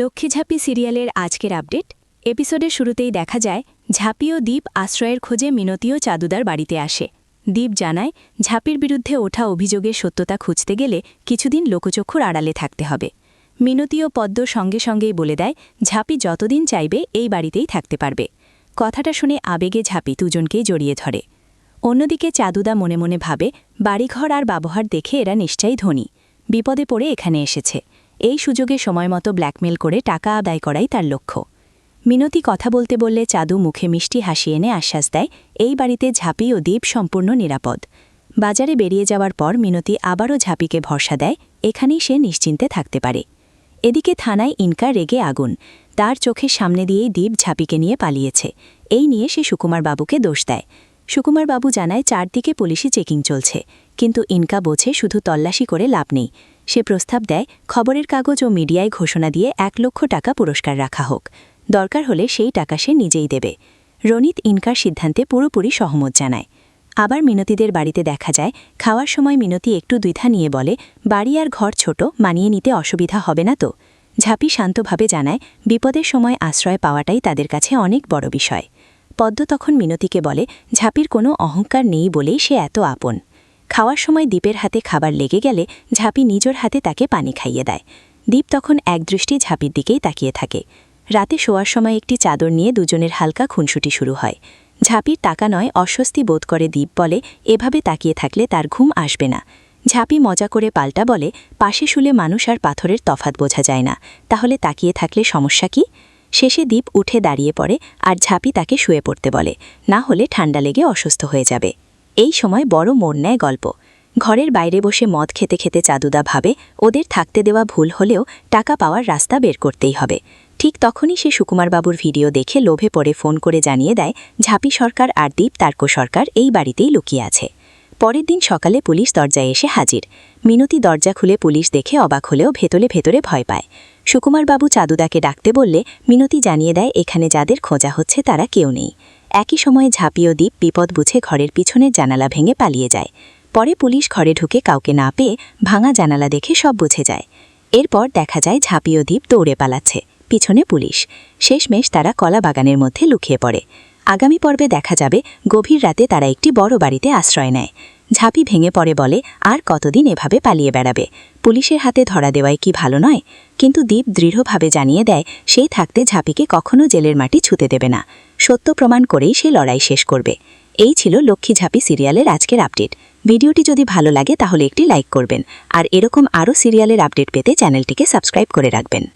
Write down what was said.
লক্ষ্মীঝাপি সিরিয়ালের আজকের আপডেট। এপিসোডের শুরুতেই দেখা যায়, ঝাঁপি ও দ্বীপ আশ্রয়ের খোঁজে মিনতি ও চাদুদার বাড়িতে আসে। দ্বীপ জানায়, ঝাঁপির বিরুদ্ধে ওঠা অভিযোগের সত্যতা খুঁজতে গেলে কিছুদিন লোকচক্ষুর আড়ালে থাকতে হবে। মিনতি ও পদ্ম সঙ্গে সঙ্গেই বলে দেয়, ঝাঁপি যতদিন চাইবে এই বাড়িতেই থাকতে পারবে। কথাটা শুনে আবেগে ঝাঁপি দুজনকেই জড়িয়ে ধরে। অন্যদিকে চাদুদা মনে মনে ভাবে, বাড়িঘর আর ব্যবহার দেখে এরা নিশ্চয়ই ধনী। বিপদে পড়ে এখানে এসেছে। এই সুযোগে সময়মতো ব্ল্যাকমেল করে টাকা আদায় করাই তার লক্ষ্য। মিনতি কথা বলতে বললে চাদু মুখে মিষ্টি হাসি এনে আশ্বাস দেয়, এই বাড়িতে ঝাঁপি ও দ্বীপ সম্পূর্ণ নিরাপদ। বাজারে বেরিয়ে যাওয়ার পর মিনতি আবারও ঝাঁপিকে ভরসা দেয়, এখানেই সে নিশ্চিন্তে থাকতে পারে। এদিকে থানায় ইনকা রেগে আগুন, তার চোখের সামনে দিয়েই দ্বীপ ঝাঁপিকে নিয়ে পালিয়েছে। এই নিয়ে সে সুকুমার বাবুকে দোষ দেয়। সুকুমার বাবু জানায়, চারদিকে পুলিশি চেকিং চলছে, কিন্তু ইনকা বোঝে শুধু তল্লাশি করে লাভ নেই। সে প্রস্তাব দেয়, খবরের কাগজ ও মিডিয়ায় ঘোষণা দিয়ে এক লক্ষ টাকা পুরস্কার রাখা হোক। দরকার হলে সেই টাকা সে নিজেই দেবে। রনিত ইনকার সিদ্ধান্তে পুরোপুরি সহমত জানায়। আবার মিনতিদের বাড়িতে দেখা যায়, খাওয়ার সময় মিনতি একটু দ্বিধা নিয়ে বলে, বাড়ি আর ঘর ছোট, মানিয়ে নিতে অসুবিধা হবে না তো? ঝাঁপি শান্তভাবে জানায়, বিপদের সময় আশ্রয় পাওয়াটাই তাদের কাছে অনেক বড় বিষয়। পদ্ম তখন মিনতিকে বলে, ঝাঁপির কোনো অহংকার নেই বলেই সে এত আপন। খাওয়ার সময় দ্বীপের হাতে খাবার লেগে গেলে ঝাঁপি নিজের হাতে তাকে পানি খাইয়ে দেয়। দ্বীপ তখন একদৃষ্টি ঝাঁপির দিকেই তাকিয়ে থাকে। রাতে শোয়ার সময় একটি চাদর নিয়ে দুজনের হালকা খুনসুটি শুরু হয়। ঝাঁপির টাকা নয়, অস্বস্তি বোধ করে দ্বীপ বলে, এভাবে তাকিয়ে থাকলে তার ঘুম আসবে না। ঝাঁপি মজা করে পাল্টা বলে, পাশে শুলে মানুষ আর পাথরের তফাত বোঝা যায় না। তাহলে তাকিয়ে থাকলে সমস্যা কি? শেষে দ্বীপ উঠে দাঁড়িয়ে পড়ে আর ঝাঁপি তাকে শুয়ে পড়তে বলে, না হলে ঠান্ডা লেগে অসুস্থ হয়ে যাবে। এই সময় বড় মোড় নেয় গল্প। ঘরের বাইরে বসে মদ খেতে খেতে চাদুদা ভাবে, ওদের থাকতে দেওয়া ভুল হলেও টাকা পাওয়ার রাস্তা বের করতেই হবে। ঠিক তখনই সে সুকুমারবাবুর ভিডিও দেখে লোভে পড়ে ফোন করে জানিয়ে দেয়, ঝাঁপি সরকার আর দ্বীপ তার্ক সরকার এই বাড়িতেই লুকিয়ে আছে। পরের দিন সকালে পুলিশ দরজায় এসে হাজির। মিনতি দরজা খুলে পুলিশ দেখে অবাক হলেও ভেতরে ভেতরে ভয় পায়। সুকুমারবাবু চাদুদাকে ডাকতে বললে, মিনতি জানিয়ে দেয়, এখানে যাদের খোঁজা হচ্ছে তারা কেউ নেই। একই সময়ে ঝাঁপিও দ্বীপ বিপদ বুঝে ঘরের পিছনের জানালা ভেঙে পালিয়ে যায়। পরে পুলিশ ঘরে ঢুকে কাউকে না পেয়ে ভাঙা জানালা দেখে সব বুঝে যায়। এরপর দেখা যায় ঝাঁপিও দ্বীপ দৌড়ে পালাচ্ছে, পিছনে পুলিশ। শেষমেশ তারা কলা বাগানের মধ্যে লুকিয়ে পড়ে। আগামী পর্বে দেখা যাবে, গভীর রাতে তারা একটি বড় বাড়িতে আশ্রয় নেয়। ঝাঁপি ভেঙে পড়ে বলে, আর কতদিন এভাবে পালিয়ে বেড়াবে? পুলিশের হাতে ধরা দেওয়াই কি ভালো নয়? কিন্তু দ্বীপ দৃঢ়ভাবে জানিয়ে দেয় সেই থাকতে ঝাঁপিকে কখনো জেলের মাটি ছুতে দেবে না। সত্য প্রমাণ করেই সে লড়াই শেষ করবে। এই ছিল লক্ষ্মী ঝাঁপি সিরিয়ালের আজকের আপডেট। ভিডিওটি যদি ভালো লাগে তাহলে একটি লাইক করবেন। আর এরকম আরও সিরিয়ালের আপডেট পেতে চ্যানেলটিকে সাবস্ক্রাইব করে রাখবেন।